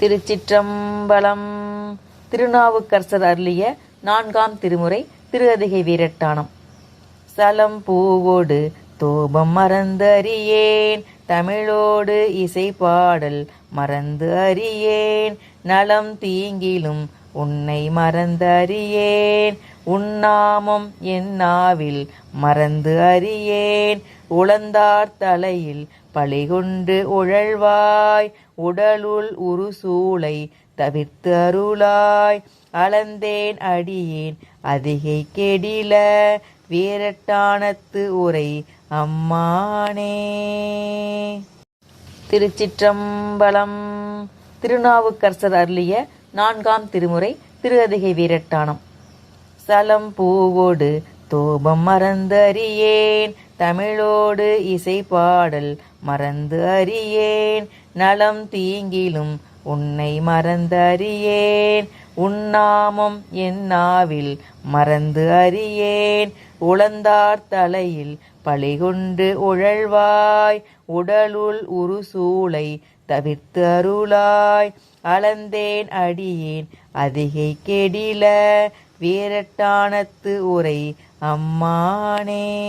திருச்சிற்றம்பலம். திருநாவுக்கரசர் அருளிய நான்காம் திருமுறை திருஅதிகை வீரட்டானம். சலம் பூவோடு தோபம் மறந்து அறியேன் தமிழோடு இசை பாடல் மறந்து அறியேன். நலம் தீங்கிலும் உன்னை மறந்து அறியேன் உன்னாமம் என் நாவில் மறந்து அறியேன். உளந்தார் தலையில் பழிகொண்டு உழல்வாய். உடலுள் உருசூளை தவிர்த்து அருளாய். அளந்தேன் அடியேன் அதிகை கெடில. வீரட்டானத்து உரை அம்மானே. திருச்சிற்றம்பலம். திருநாவுக்கரசர் அருளிய நான்காம் திருமுறை திருஅதிகை வீரட்டானம். சலம் பூவோடு தோபம் மறந்து அறியேன் தமிழோடு இசை பாடல் மறந்து அறியேன். நலம் தீங்கிலும் உன்னை மறந்தறியேன். உன்னாமம் என் நாவில் மறந்து அறியேன். உளந்தார் தலையில் பழிகொண்டு உழல்வாய். உடலுள் உருசூளை தவிர்த்து அருளாய். அளந்தேன் அடியேன் அதிகை கெடில. வீரட்டானத்து உரை அம்மானே.